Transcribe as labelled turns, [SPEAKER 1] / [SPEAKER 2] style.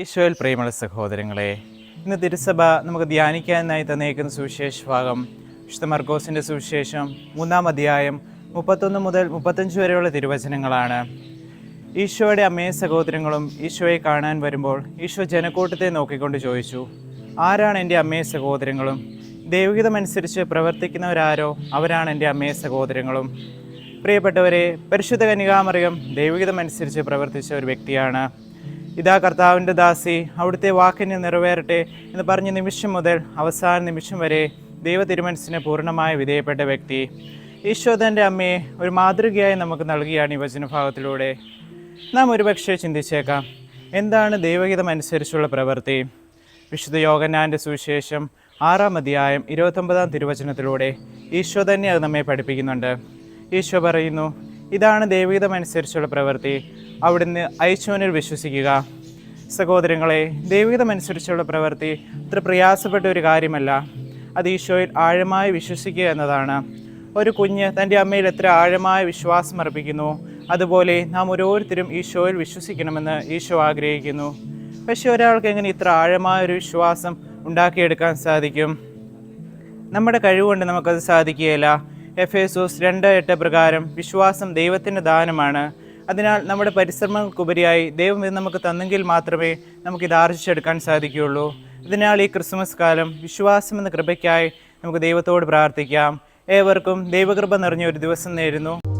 [SPEAKER 1] ഈശോയിൽ പ്രിയമുള്ള സഹോദരങ്ങളെ ഇന്ന് തിരുസഭ നമുക്ക് ധ്യാനിക്കാനായി തന്നേക്കുന്ന സുവിശേഷ ഭാഗം വിശുദ്ധ മർഗോസിന്റെ സുവിശേഷം മൂന്നാം അധ്യായം മുപ്പത്തൊന്ന് മുതൽ മുപ്പത്തഞ്ച് വരെയുള്ള തിരുവചനങ്ങളാണ്. ഈശോയുടെ അമ്മയും സഹോദരങ്ങളും ഈശോയെ കാണാൻ വരുമ്പോൾ ഈശോ ജനക്കൂട്ടത്തെ നോക്കിക്കൊണ്ട് ചോദിച്ചു ആരാണ് എന്റെ അമ്മയും സഹോദരങ്ങളും? ദൈവികതമനുസരിച്ച് പ്രവർത്തിക്കുന്നവരാരോ? അവരാണ് എന്റെ അമ്മയും സഹോദരങ്ങളും. പ്രിയപ്പെട്ടവരെ പരിശുദ്ധ കനികാമറിയം ദൈവികതമനുസരിച്ച് പ്രവർത്തിച്ച ഒരു വ്യക്തിയാണ്. ഇതാ കർത്താവിന്റെ ദാസി അവിടുത്തെ വാക്കിനെ നിറവേറട്ടെ എന്ന് പറഞ്ഞ നിമിഷം മുതൽ അവസാന നിമിഷം വരെ ദൈവ തിരുമനസിന് പൂർണമായി വിധേയപ്പെട്ട വ്യക്തി. ഈശോ തന്റെ അമ്മയെ ഒരു മാതൃകയായി നമുക്ക് നൽകിയാണ് ഈ വചനഭാഗത്തിലൂടെ. നാം ഒരുപക്ഷെ ചിന്തിച്ചേക്കാം എന്താണ് ദൈവഹിതം അനുസരിച്ചുള്ള പ്രവൃത്തി? വിശുദ്ധ യോഗനാന്റെ സുവിശേഷം ആറാം അധ്യായം ഇരുപത്തൊമ്പതാം തിരുവചനത്തിലൂടെ ഈശോ തന്നെ അത് നമ്മെ പഠിപ്പിക്കുന്നുണ്ട്. ഈശോ പറയുന്നു ഇതാണ് ദൈവഹിതം അനുസരിച്ചുള്ള പ്രവൃത്തി. അവിടുന്ന് അയച്ചവനിൽ വിശ്വസിക്കുക. സഹോദരങ്ങളെ ദൈവികതമനുസരിച്ചുള്ള പ്രവൃത്തി അത്ര പ്രയാസപ്പെട്ട ഒരു കാര്യമല്ല. അത് ഈശോയിൽ ആഴമായി വിശ്വസിക്കുക എന്നതാണ്. ഒരു കുഞ്ഞ് തന്റെ അമ്മയിൽ എത്ര ആഴമായ വിശ്വാസം അർപ്പിക്കുന്നു. അതുപോലെ നാം ഓരോരുത്തരും ഈശോയിൽ വിശ്വസിക്കണമെന്ന് ഈശോ ആഗ്രഹിക്കുന്നു. പക്ഷേ ഒരാൾക്ക് എങ്ങനെ ഇത്ര ആഴമായ ഒരു വിശ്വാസം ഉണ്ടാക്കിയെടുക്കാൻ സാധിക്കും? നമ്മുടെ കഴിവുകൊണ്ട് നമുക്കത് സാധിക്കുകയില്ല. എഫ് എസോസ് രണ്ട് എട്ട് പ്രകാരം വിശ്വാസം ദൈവത്തിന്റെ ദാനമാണ്. അതിനാൽ നമ്മുടെ പരിശ്രമങ്ങൾക്കുപരിയായി ദൈവം ഇത് നമുക്ക് തന്നെങ്കിൽ മാത്രമേ നമുക്ക് ഇത് ആർജിച്ചെടുക്കാൻ സാധിക്കുകയുള്ളൂ. അതിനാൽ ഈ ക്രിസ്മസ് കാലം വിശ്വാസം എന്ന കൃപയ്ക്കായി നമുക്ക് ദൈവത്തോട് പ്രാർത്ഥിക്കാം. ഏവർക്കും ദൈവകൃപ നിറഞ്ഞ ഒരു ദിവസം നേരുന്നു.